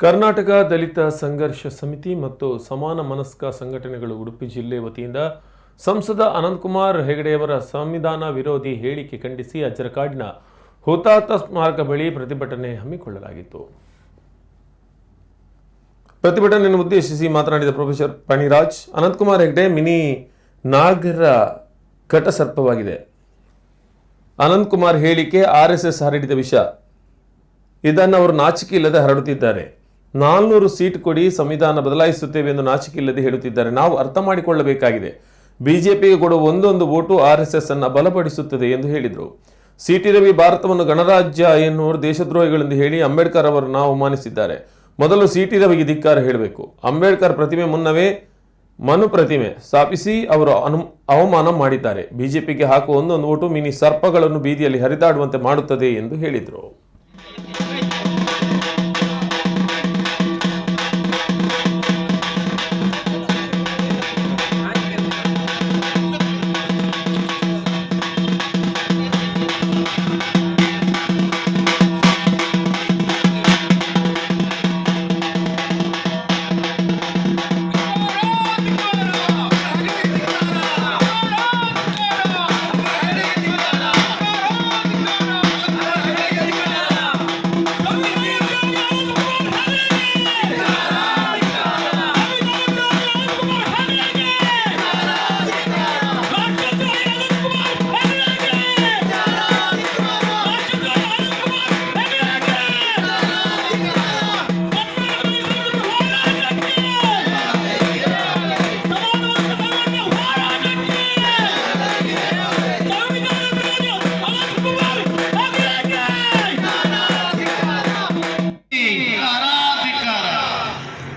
ಕರ್ನಾಟಕ ದಲಿತ ಸಂಘರ್ಷ ಸಮಿತಿ ಮತ್ತು ಸಮಾನ ಮನಸ್ಕ ಸಂಘಟನೆಗಳು ಉಡುಪಿ ಜಿಲ್ಲೆ ವತಿಯಿಂದ ಸಂಸದ ಅನಂತಕುಮಾರ್ ಹೆಗಡೆಯವರ ಸಂವಿಧಾನ ವಿರೋಧಿ ಹೇಳಿಕೆ ಖಂಡಿಸಿ ಅಜ್ಜರಕಾಡಿನ ಹುತಾತ ಸ್ಮಾರಕ ಬಳಿ ಪ್ರತಿಭಟನೆ ಹಮ್ಮಿಕೊಳ್ಳಲಾಗಿತ್ತು. ಪ್ರತಿಭಟನೆಯನ್ನು ಉದ್ದೇಶಿಸಿ ಮಾತನಾಡಿದ ಪ್ರೊಫೆಸರ್ ಪಣಿರಾಜ್, ಅನಂತಕುಮಾರ್ ಹೆಗಡೆ ಮಿನಿ ನಾಗರ ಘಟಸರ್ಪವಾಗಿದೆ. ಅನಂತಕುಮಾರ್ ಹೇಳಿಕೆ ಆರ್ ಎಸ್ ಎಸ್ ಹರಡಿದ ವಿಷ. ಇದನ್ನು ಅವರು ನಾಚಿಕೆ ಇಲ್ಲದೆ ಹರಡುತ್ತಿದ್ದಾರೆ. ನಾಲ್ನೂರು ಸೀಟ್ ಕೊಡಿ ಸಂವಿಧಾನ ಬದಲಾಯಿಸುತ್ತೇವೆ ಎಂದು ನಾಚಿಕೆ ಇಲ್ಲದೆ ಹೇಳುತ್ತಿದ್ದಾರೆ. ನಾವು ಅರ್ಥ ಮಾಡಿಕೊಳ್ಳಬೇಕಾಗಿದೆ. ಬಿಜೆಪಿಗೆ ಕೊಡುವ ಒಂದೊಂದು ಓಟು ಆರ್ ಎಸ್ ಎಸ್ ಅನ್ನು ಬಲಪಡಿಸುತ್ತದೆ ಎಂದು ಹೇಳಿದರು. ಸಿಟಿ ರವಿ ಭಾರತವನ್ನು ಗಣರಾಜ್ಯ ಎನ್ನುವರು ದೇಶದ್ರೋಹಿಗಳೆಂದು ಹೇಳಿ ಅಂಬೇಡ್ಕರ್ ಅವರನ್ನು ಅವಮಾನಿಸಿದ್ದಾರೆ. ಮೊದಲು ಸಿಟಿ ರವಿಗೆ ಧಿಕ್ಕಾರ ಹೇಳಬೇಕು. ಅಂಬೇಡ್ಕರ್ ಪ್ರತಿಮೆ ಮುನ್ನವೇ ಮನು ಪ್ರತಿಮೆ ಸ್ಥಾಪಿಸಿ ಅವರು ಅನು ಅವಮಾನ ಮಾಡಿದ್ದಾರೆ. ಬಿಜೆಪಿಗೆ ಹಾಕುವ ಒಂದೊಂದು ಓಟು ಮಿನಿ ಸರ್ಪಗಳನ್ನು ಬೀದಿಯಲ್ಲಿ ಹರಿದಾಡುವಂತೆ ಮಾಡುತ್ತದೆ ಎಂದು ಹೇಳಿದರು.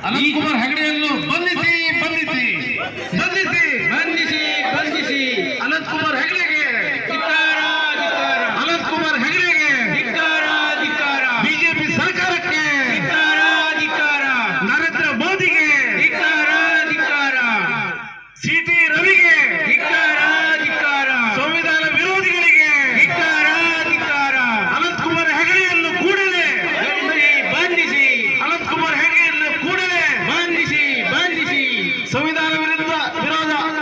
ಅನಂತಕುಮಾರ್ ಹೆಗಡೆಯನ್ನು